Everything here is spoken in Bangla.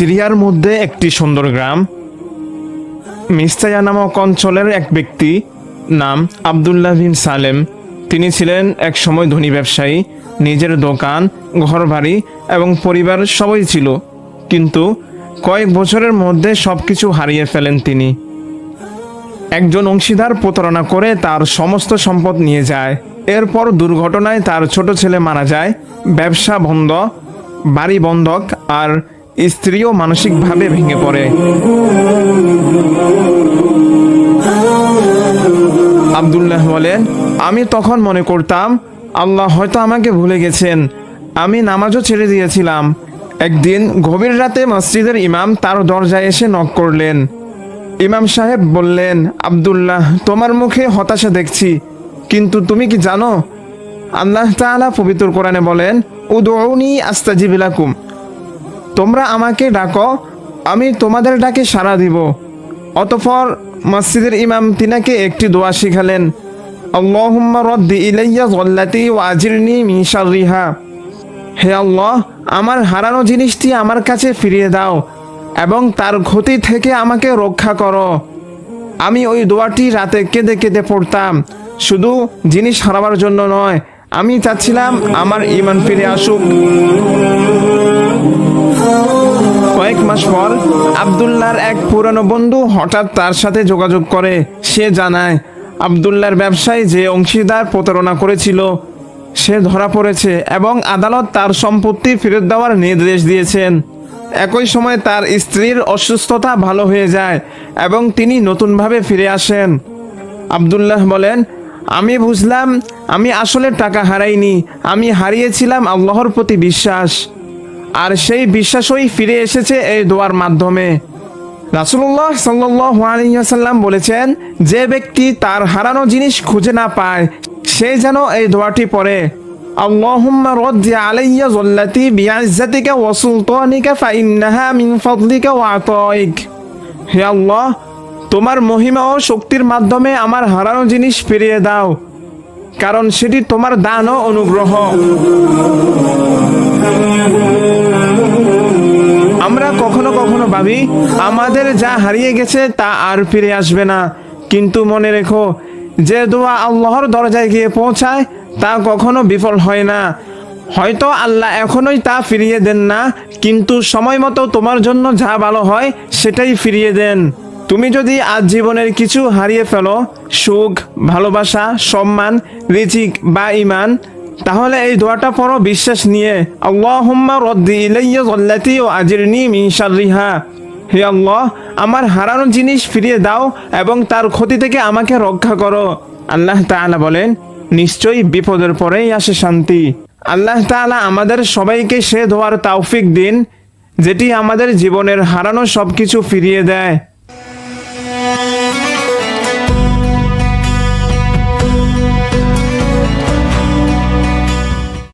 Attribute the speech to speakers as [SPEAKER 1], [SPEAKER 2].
[SPEAKER 1] সিরিয়ার মধ্যে একটি সুন্দর গ্রাম। মিস্তায়া নামক অঞ্চলের এক ব্যক্তি নাম আবদুল্লাহ বিন সালেম। তিনি ছিলেন এক সময় ধনী ব্যবসায়ী, নিজের দোকান, ঘরবাড়ি এবং পরিবার সবই ছিল। কিন্তু কয়েক বছরের মধ্যে সব কিছু হারিয়ে ফেলেন তিনি। একজন অংশীদার প্রতারণা করে তার সমস্ত সম্পদ নিয়ে যায়। এরপর দুর্ঘটনায় তার ছোট ছেলে মারা যায়। ব্যবসা বন্ধ, বাড়ি বন্ধক আর স্ত্রীও মানসিকভাবে ভেঙে পড়ে। আবদুল্লাহ বলেন, আমি তখন মনে করতাম, আল্লাহ হয়তো আমাকে ভুলে গেছেন। আমি নামাজও ছেড়ে দিয়েছিলাম। একদিন গভীর রাতে মসজিদের ইমাম তার দরজায় এসে নক করলেন। ইমাম সাহেব বললেন, আব্দুল্লাহ, তোমার মুখে হতাশা দেখছি, কিন্তু তুমি কি জানো? আল্লাহ তাআলা পবিত্র কোরআনে বলেন উদৌনি আস্তাজিবিলাকুম তোমরা আমাকে ডাকো, আমি তোমাদের ডাকে সাড়া দিব। অতঃপর মসজিদের ইমাম তিনাকে একটি দোয়া শিখালেন, আল্লাহুম্মা রদ্দি ইলাইয়া জল্লাতি ওয়াজিরনি মিন শাররিহা। হে আল্লাহ, আমার হারানো জিনিসটি আমার কাছে ফিরিয়ে দাও এবং তার ক্ষতি থেকে আমাকে রক্ষা করো। আমি ওই দোয়াটি রাতে কেঁদে কেঁদে পড়তাম, শুধু জিনিস হারাবার জন্য নয়, আমি চাচ্ছিলাম আমার ইমান ফিরে আসুক। মাস পর আবদুল্লাহর এক পুরনো বন্ধু হঠাৎ তার সাথে যোগাযোগ করে। সে জানায় আবদুল্লাহর ব্যবসায় যে অংশীদার প্রতারণা করেছিল, সে ধরা পড়েছে এবং আদালত তার সম্পত্তি ফেরত দেওয়ার নির্দেশ দিয়েছেন। একই সময় তার স্ত্রীর অসুস্থতা ভালো হয়ে যায় এবং তিনি নতুনভাবে ফিরে আসেন। আবদুল্লাহ বলেন, আমি বুঝলাম, আমি আসলে টাকা হারাইনি, আমি হারিয়েছিলাম আল্লাহর প্রতি বিশ্বাস। আর সেই বিশ্বাসই ফিরে এসেছে এই দোয়ার মাধ্যমে। রাসুল্লাহ সাল্লাম বলেছেন, যে ব্যক্তি তার হারানো জিনিস খুঁজে না পায়, সে যেন এই দোয়াটি পড়ে। আল্লাহুম্মা রদ্দি আলাইয়া জল্লাতি বিআজ্জাতিকা ওয়া সুলতানিকা ফাইন্নাহা ওয়া আতাইক। তোমার মহিমা ও শক্তির মাধ্যমে আমার হারানো জিনিস ফিরিয়ে দাও, কারণ সেটি তোমার দান ও অনুগ্রহ। ভাবি, আমাদের যা হারিয়ে গেছে তা আর ফিরে আসবে না। কিন্তু মনে রেখো, যে দোয়া আল্লাহর দরজায় গিয়ে পৌঁছায়, তা কখনো বিফল হয় না। হয়তো আল্লাহ এখনোই তা ফিরিয়ে দেন না, কিন্তু সময় মতো তোমার জন্য যা ভালো হয়, সেটাই ফিরিয়ে দেন। তুমি যদি আজ জীবনের কিছু হারিয়ে ফেলো, সুখ, ভালোবাসা, সম্মান, রিজিক বা ইমান তাহলে এই দোয়াটা পড়ো, বিশ্বাস নিয়ে। আল্লাহুম্মা রদ্দি ইলাইয়া জল্লাতি ও আজিরনি মিন শাররিহা। হে আল্লাহ, আমার হারানো জিনিস ফিরিয়ে দাও এবং তার ক্ষতি থেকে আমাকে রক্ষা করো। আল্লাহ তাআলা বলেন, নিশ্চয়ই বিপদের পরেই আসে শান্তি। আল্লাহ তাআলা আমাদের সবাইকে সে দোয়ার তৌফিক দিন, যেটি আমাদের জীবনের হারানো সবকিছু ফিরিয়ে দেয়।